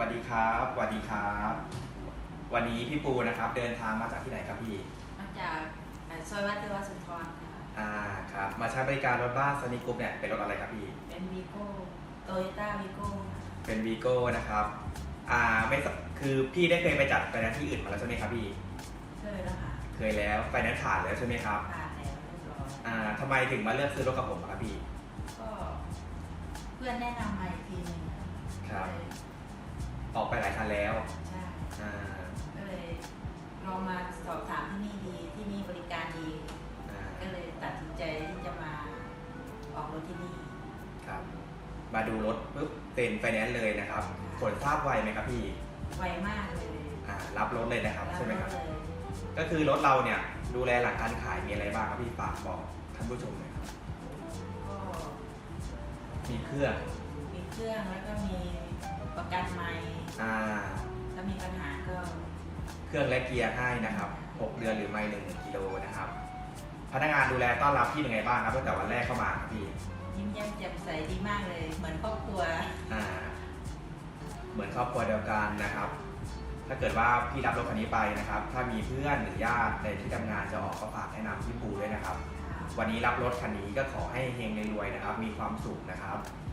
วัสดีครับสวัสดีครับ วันนี้พี่ปูนะครับ เดินทางมาจากที่ไหนครับพี่ มาจากซอยวัดเทวสุนทรค่ะอ่าครับ มาใช้บริการรถบ้านซันนิกรุ๊ปเนี่ยเป็นรถอะไรครับพี่ เป็นวีโก้โตโยต้าวีโก้เป็นวีโก้นะครับ อ่าไม่คือพี่ได้เคยไปจัดไปแนนที่อื่นมาแล้วใช่ไหมครับพี่ เคยแล้วค่ะ เคยแล้วไปแนนซ์ผ่านแล้วใช่ไหมครับ ผ่านแล้วเรียบร้อยอ่าทำไมถึงมาเลือกซื้อรถกับผมครับพี่ ก็เพื่อนแนะนำมาอีกทีนึง ไปหลายคันแล้วใช่อ่าก็เลยลองมาสอบถามที่นี่ดีที่นี่บริการดี อ่าก็เลยตัดสินใจที่จะมาออกรถที่นี่ ครับ มาดูรถปุ๊บเซ็นไฟแนนซ์เลยนะครับผลทราบไวไหมครับพี่ไวมากเลยอ่ารับรถเลยนะครับใช่ไหมครับ แล้วเลยก็คือรถเราเนี่ยดูแลหลังการขายมีอะไรบ้างครับพี่ฝากบอกท่านผู้ชมหน่อยครับก็มีเครื่อง มีเครื่องแล้วก็มี ประกันใหม่อ่า ถ้ามีปัญหาก็เครื่องและเกียร์ให้นะครับ 6 เดือนหรือไม่หนึ่งกิโลนะครับ พนักงานดูแลต้อนรับพี่ยังไงบ้างครับตั้งแต่วันแรกเข้ามาครับพี่ ยิ้มแย้มแจ่มใสดีมากเลย เหมือนครอบครัว อ่า เหมือนครอบครัวเดียวกันนะครับ ถ้าเกิดว่าพี่รับรถคันนี้ไปนะครับ ถ้ามีเพื่อนหรือญาติในที่ทำงานจะออกก็ฝากแนะนำพี่ปูด้วยนะครับ วันนี้รับรถคันนี้ก็ขอให้เฮงรวยๆนะครับ มีความสุขนะครับครับสวัสดีครับสวัสดีครับ